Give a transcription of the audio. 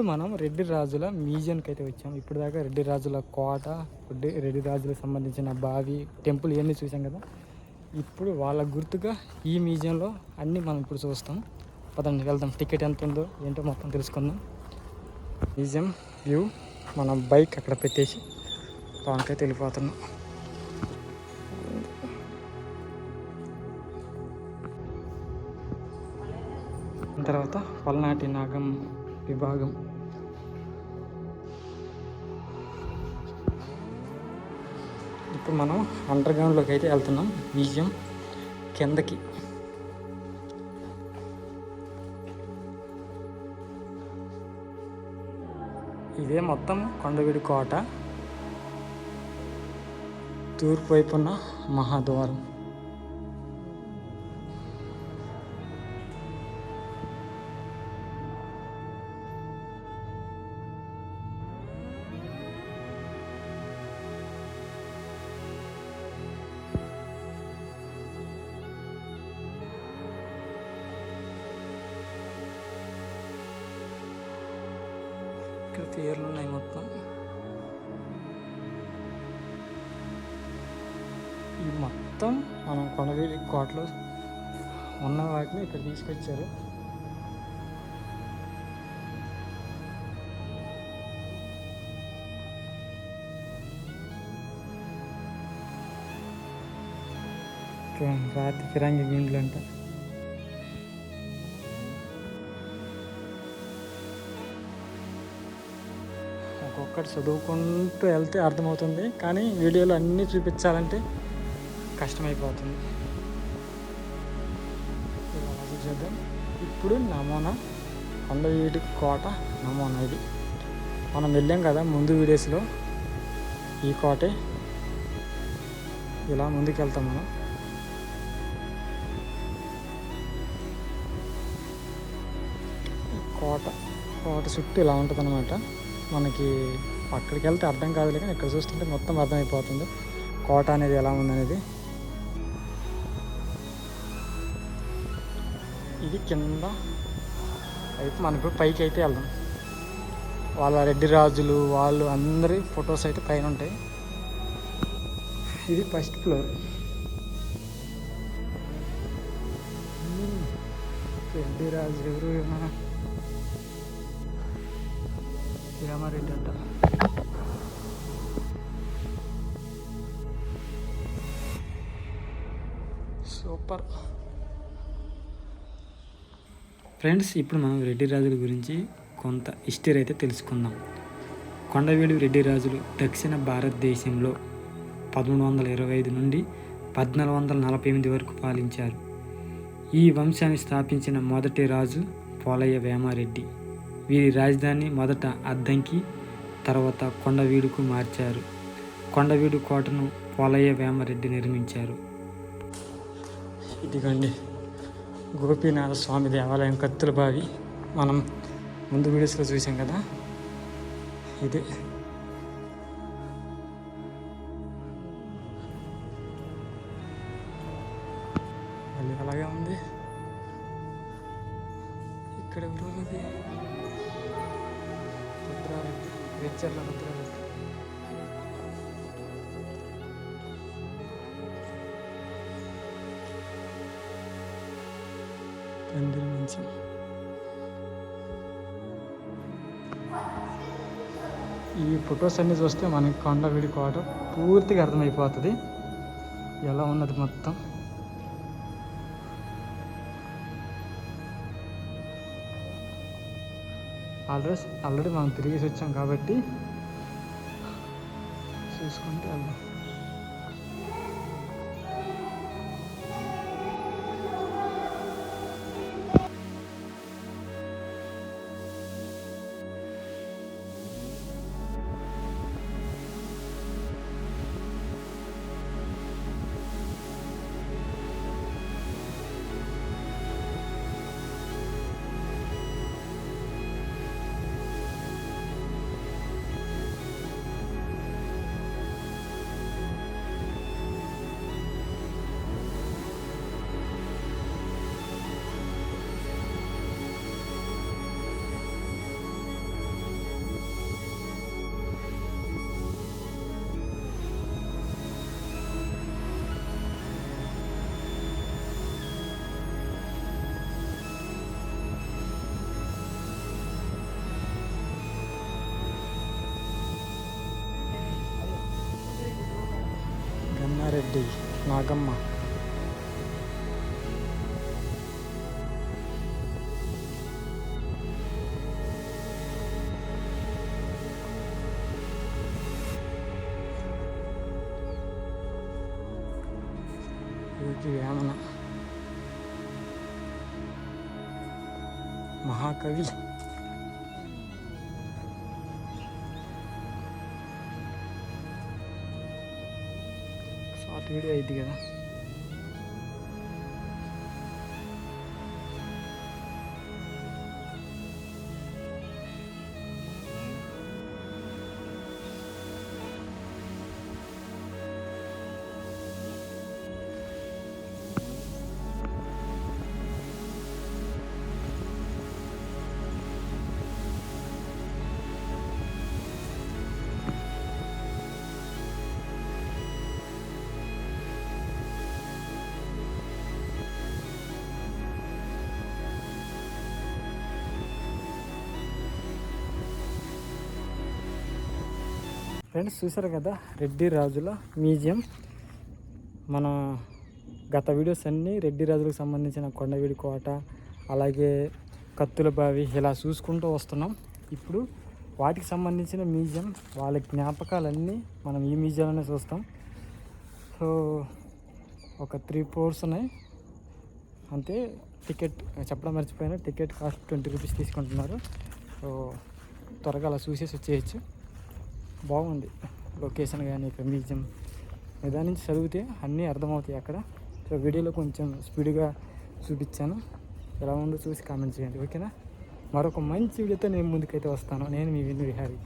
ఇప్పుడు మనం రెడ్డి రాజుల మ్యూజియంకి అయితే వచ్చాం. ఇప్పుడు దాకా రెడ్డి రాజుల కోట రెడ్డి రెడ్డి రాజులకు సంబంధించిన బావి టెంపుల్ ఇవన్నీ చూసాం కదా. ఇప్పుడు వాళ్ళ గుర్తుగా ఈ మ్యూజియంలో అన్నీ మనం ఇప్పుడు చూస్తాం. పదండి వెళ్దాం. టికెట్ ఎంత ఉందో ఏంటో మొత్తం తెలుసుకుందాం. మ్యూజియం వ్యూ మనం బైక్ అక్కడ పెట్టేసి లోనకైతే వెళ్ళిపోతున్నాం. తర్వాత పల్నాటి నాగం విభాగం. ఇప్పుడు మనం అండర్ గ్రౌండ్లోకి అయితే వెళ్తున్నాం. మ్యూజియం కిందకి. ఇదే మొత్తం కొండవీడి కోట. తూర్పు వైపున మహాద్వారం. ఇక్కడ పేర్లు ఉన్నాయి మొత్తం. ఇవి మొత్తం మనం కొండవీడి కోటలో ఉన్న వాటిని ఇక్కడ తీసుకొచ్చారు. ఇక్కడ రాతి ఫిరంగి గిండ్లు అంటారు ఒక్కటి చదువుకుంటూ వెళ్తే అర్థమవుతుంది. కానీ వీడియోలో అన్నీ చూపించాలంటే కష్టమైపోతుంది. చూద్దాం చూసేద్దాం. ఇప్పుడు నమూనా కొండవీటి కోట నమూనా ఇది. మనం వెళ్ళాం కదా ముందు వీడియోస్లో. ఈ కోటే. ఇలా ముందుకెళ్తాం మనం. కోట కోట చుట్టూ ఇలా ఉంటుంది అనమాట మనకి అక్కడికి వెళ్తే అర్థం కాదులే కానీ ఇక్కడ చూస్తుంటే మొత్తం అర్థమైపోతుంది. కోట అనేది ఎలా ఉందనేది. ఇది కింద అయితే మనకు పైకి అయితే వెళ్దాం. వాళ్ళ రెడ్డి రాజులు వాళ్ళు అందరి ఫొటోస్ అయితే పైన ఉంటాయి. ఇది ఫస్ట్ ఫ్లోర్. రెడ్డి రాజు ఎవరు? మన రామారెడ్డి అంట. సూపర్. ఫ్రెండ్స్ ఇప్పుడు మనం రెడ్డి రాజుల గురించి కొంత హిస్టరీ అయితే తెలుసుకుందాం. కొండవీడు రెడ్డి రాజులు దక్షిణ భారతదేశంలో పదమూడు వందల ఇరవై ఐదు నుండి పద్నాలుగు వందల నలభై ఎనిమిది వరకు పాలించారు. ఈ వంశాన్ని స్థాపించిన మొదటి రాజు పోలయ్య వేమారెడ్డి. వీరి రాజధాని మొదట అద్దంకి తర్వాత కొండవీడుకు మార్చారు. కొండవీడు కోటను పోలయ్య వేమారెడ్డి నిర్మించారు. ఇదిగోండి. గోపీనాథ స్వామి దేవాలయం కత్తుల బావి. మనం ముందు వీడియోస్లో చూసాం కదా? ఇది. మళ్ళీ అలాగే ఉంది. ఇక్కడ ఎవరు ఉన్నది రుద్రారెడ్డి వెచ్చర్ల రుద్రారెడ్డి పందిరి మంచం ఈ ఫొటోస్ అన్నీ చూస్తే మనకి కొండవిడి కోట పూర్తిగా అర్థమైపోతుంది. ఎలా ఉన్నది మొత్తం? ఆల్రెడీ ఆల్రెడీ మనం తిరిగేసి వచ్చాం కాబట్టి చూసుకుంటే వెళ్దాం. రమణారెడ్డి నాగమ్మ. ఇది వేమన మహాకవి. వీడియో అయింది కదా. ఫ్రెండ్స్ చూసారు కదా? రెడ్డి రాజుల మ్యూజియం. మన గత వీడియోస్ అన్నీ రెడ్డి రాజులకు సంబంధించిన కొండవీడి కోట అలాగే కత్తుల బావి ఇలా చూసుకుంటూ వస్తున్నాం. ఇప్పుడు వాటికి సంబంధించిన మ్యూజియం వాళ్ళ జ్ఞాపకాలన్నీ మనం ఈ మ్యూజియంలోనే చూస్తాం. సో ఒక త్రీ ఫ్లోర్స్ ఉన్నాయి. అంతే టికెట్ చెప్పడం మర్చిపోయినా టికెట్ కాస్ట్ ట్వంటీ రూపీస్ తీసుకుంటున్నారు. సో త్వరగా అలా చూసేసి వచ్చేయచ్చు. బాగుంది. లొకేషన్ కానీ ఇక్కడ మ్యూజియం దాని నుంచి చదివితే అన్నీ అర్థమవుతాయి అక్కడ. సో వీడియోలో కొంచెం స్పీడ్గా చూపించాను. ఎలా ఉందో చూసి కామెంట్ చేయండి. ఓకేనా? మరొక మంచి వీడియోతో నేను ముందుకైతే వస్తాను. నేను మీ విందు విహారీ.